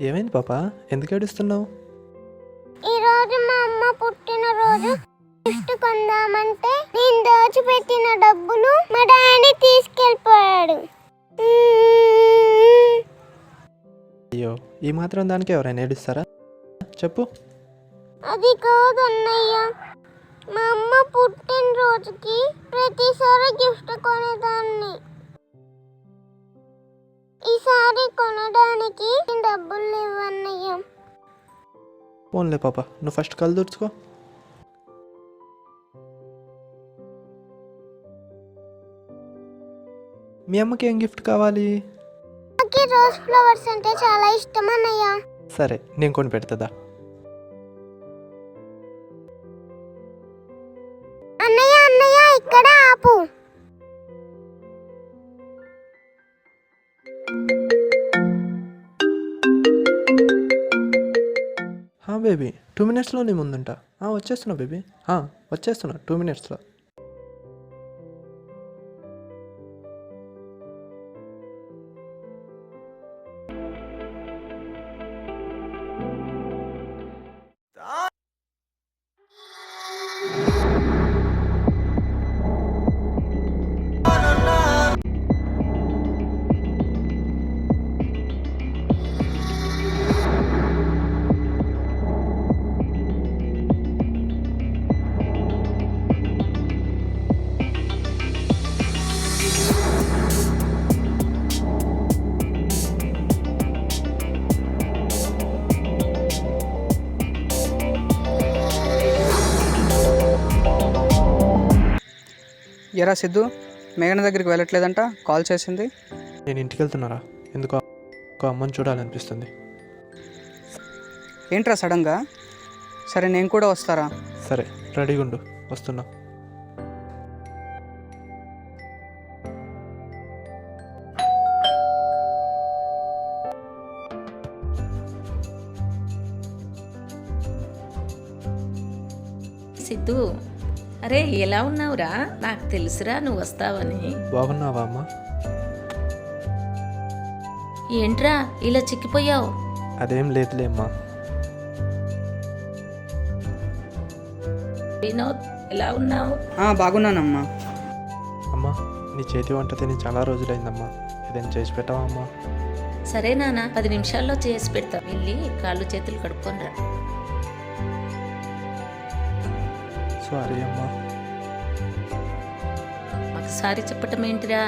ఏమైంది పాప? ఎందుకు ఏడుస్తున్నావు? ఈ రోజు మా అమ్మ పుట్టినరోజు. గిఫ్ట్ కొందామంటే నేను దాచిపెట్టిన డబ్బులు మా డాడీ తీసుకెళ్ళిపోయాడు. అయ్యో ఈ మాత్రం దానికి ఎవరైనా ఏడుస్తారా? చెప్పు. అది కాదు అన్నయ్య. మా అమ్మ పుట్టినరోజుకి ప్రతిసారి గిఫ్ట్ కొనేదాన్ని. పోన్లే పాప నువ్వు ఫస్ట్ కళ్ళు తుడుచుకో మీ అమ్మకి ఏం గిఫ్ట్ కావాలి? రోజ్ ఫ్లవర్స్ అంటే చాలా ఇష్టం అన్నయ్య. సరే నేను కొని పెడుతుందా బేబీ టూ మినిట్స్లో నీ ముందుంటా వచ్చేస్తున్నావు వచ్చేస్తున్నా బేబీ వచ్చేస్తున్నా. టూ మినిట్స్లో ఎరా సిద్ధు మేఘన దగ్గరికి వెళ్ళట్లేదంట కాల్ చేసింది. నేను ఇంటికి వెళ్తున్నారా? ఎందుకో ఒక అమ్మని చూడాలనిపిస్తుంది. ఏంట్రా సడన్గా సరే నేను కూడా వస్తారా? సరే రెడీగా ఉండు వస్తున్నా. సిద్ధు అరే ఎలా ఉన్నావురా? నాకు తెలుసురా నువ్వు వస్తావని. బాగున్నావా అమ్మ? ఏంట్రా ఇలా చిక్కిపోయావు? అదేం లేదులే అమ్మా. వినోద్ ఎలా ఉన్నావు? ఆ, బాగున్నానమ్మా. అమ్మా నీ చేతి వంట తిని చాలా రోజులైందమ్మా. ఏదైనా చేసి పెట్టావా అమ్మా? సరే నాన్న పది నిమిషాల్లో చేసి పెడతా. వెళ్ళి కాళ్ళు చేతులు కడుక్కొని రా. సారీ అమ్మా. ఒకసారి చెప్పటం ఏంటిరా?